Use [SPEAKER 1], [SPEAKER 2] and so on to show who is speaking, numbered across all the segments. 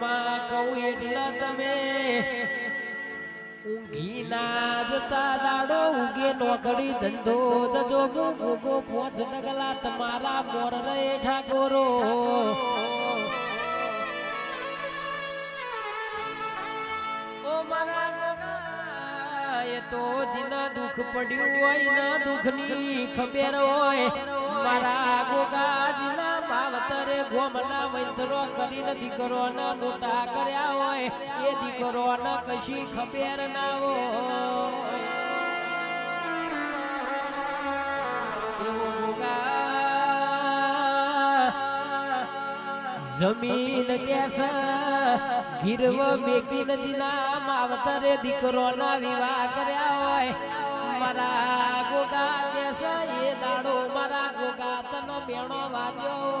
[SPEAKER 1] માં કહું એટલે તમે ઊંઘી ના જતા દાડો ઊંઘે નોકરી ધંધો જજો. ભોગો પોચ ડગલા તમારા મોર રે ઠાકોરો. ઓ મારા એ તો જીના દુઃખ પડ્યું હોય, ના દુઃખની ખબર હોય. મારા ગોગા જીના માવતરે ગોમના વૈતરો કરીને દીકરોના મોટા કર્યા હોય, એ દીકરોને કશી ખબેર ના હોય. જમીન કેસ, ગીરવ મેકીન જીના માવતરે દીકરોના વિવાહ કર્યા હોય. મારા ગોગા કેસ, એ દાડો મારા તન વાગ્યો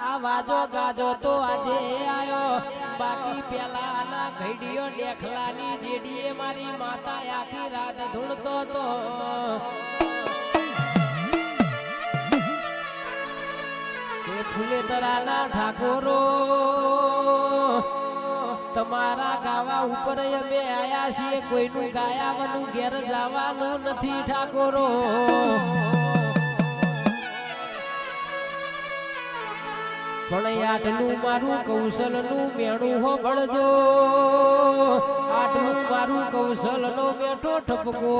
[SPEAKER 1] આ વાજો ગાજો તો આજે આયો. બાકી પેલા ના ઘડીઓ ડેખલાની જેડીએ મારી માતા આખી રાત ધૂળતો તો ફૂલે તરાના ઠાકોરો તમારા ગાવા ઉપર અમે આયા છીએ. કોઈનું ગાયાવાનું ઘેર જવાનું નથી ઠાકોરો. પણ આટલું મારું કૌશલનું મેળું હો ભળજો આટલું મારું કૌશલનો બેઠો ઠપકો.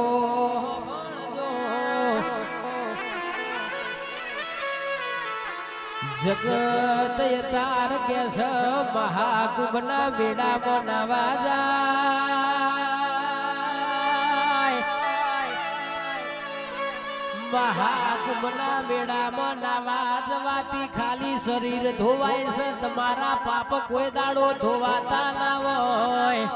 [SPEAKER 1] જગત તાર કે કેસ મહાકુંભના બેડામાં બનાવા જાય. મહાકુંભના મેળામાં બનાવા જવાથી ખાલી શરીર ધોવાય છે, તમારા પાપ કોઈ દાડો ધોવાતા ના હોય.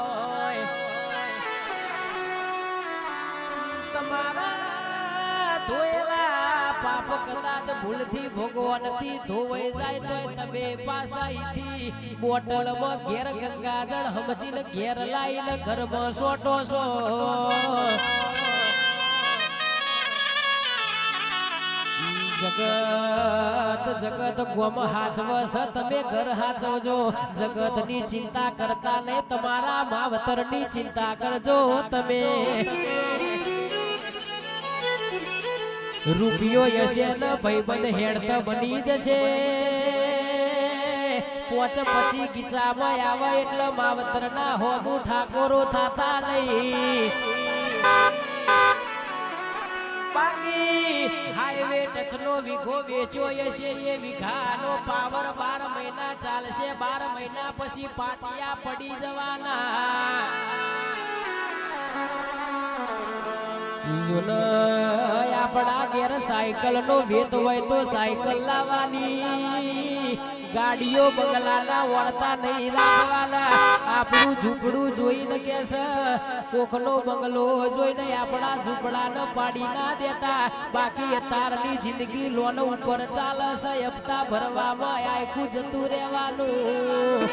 [SPEAKER 1] પાપ કદાચ ભૂલથી ભગવાનથી ધોવાઈ જાય તોય તમે પાછા ઈથી બોટલમાં ઘેર ગંગાજળ હમજીને ઘેર લાઈને ઘરમાં સોટો છો. જગત જગત ગોમ હાચવસ તમે ઘર હાચવજો. જગતની ચિંતા કરતા ને તમારા માવતરની ચિંતા કરજો તમે. રૂપિયો યશે ન ભાઈબંધ હેડતા બની જશે. પોચ પછી ગીચામાં આવે એટલે માવતર ના હોબુ ઠાકોરો થાતા નહીં. બાકી હાઈવે ટચનો વીઘો વેચ્યો હશે, એ વીઘાનો પાવર બાર મહિના ચાલશે, બાર મહિના પછી પાટિયા પડી જવાના. આપણા ઘેર સાયકલ નો વેત હોય તો સાયકલ લાવવાની. ગાડીઓ બંગલાના વળતા નહીં રાખવાના. આપણું ઝૂંપડું જોઈને કે છે કોકનો બંગલો જોઈને આપણા ઝૂંપડાને પાડી ના દેતા. બાકી તારની જિંદગી લોન ઉપર ચાલે છે હપ્તા ભરવામાં આખું જતું રહેવાનું.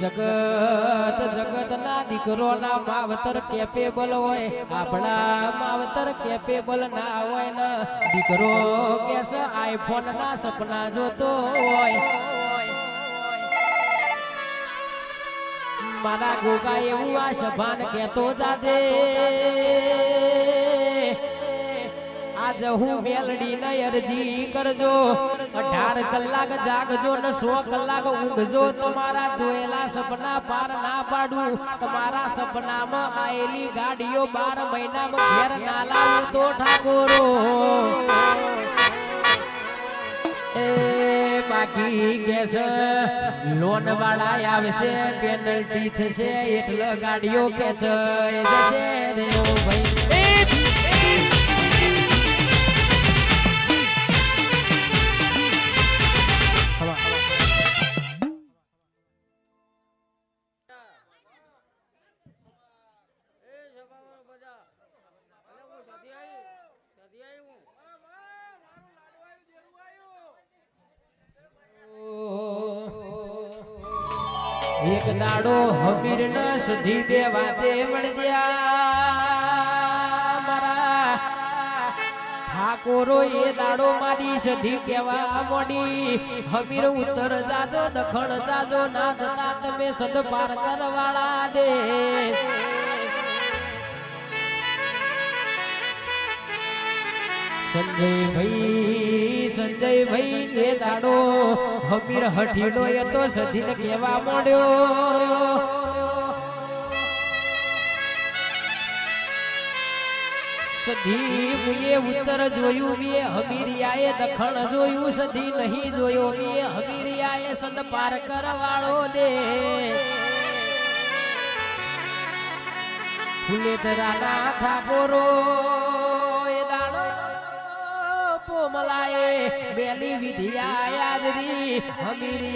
[SPEAKER 1] જગત જગત ના દીકરો ના માવતર કેપેબલ હોય, આપણા માવતર કેપેબલ ના હોય ને. દીકરો કેસ આઈફોન ના સપના જોતો હોય. મારા ગોગા એવું આ સભાન કેતો જાદે આજ હું મેલડી ને અરજી કરજો. અઢાર કલાક જાગજો ને સો કલાક ઊંઘજો. તમારા જોયેલા સપના પાર ના પાડું. તમારા સપનામાં આયેલી ગાડીઓ બાર મહિનામાં ઘેર ના લાવું તો ઠાકોરો. એ બાકી ગેસ લોન વાળા આવશે પેનલ્ટી થશે, એટલે ગાડીઓ ખેંચાઈ જશે રે ભાઈ. એક દાડો હમીર ન સુધી બે વાતે મળ્યા મારા ઠાકોરો એ દાડો મારી સધી કેવા મોડી. હમીર ઉત્તર જાજો, દખણ જાજો ના થતા તમે સદ પાર કરવાળા દે. સંજયભાઈ એ દાડો હમીર હઠીડો એ તો સધીને કેવા મોડ્યો. ઉત્તર જોયું મે હમીરિયાએ દખણ જોયું, સધી નહીં જોયો મે હમીરિયાએ સદ પાર કરવાળો દે. ફુલેતરાના ઠાકોરો એ દાડો પોમલાએ બેલી વિધિયા યાદરી હમીરિયા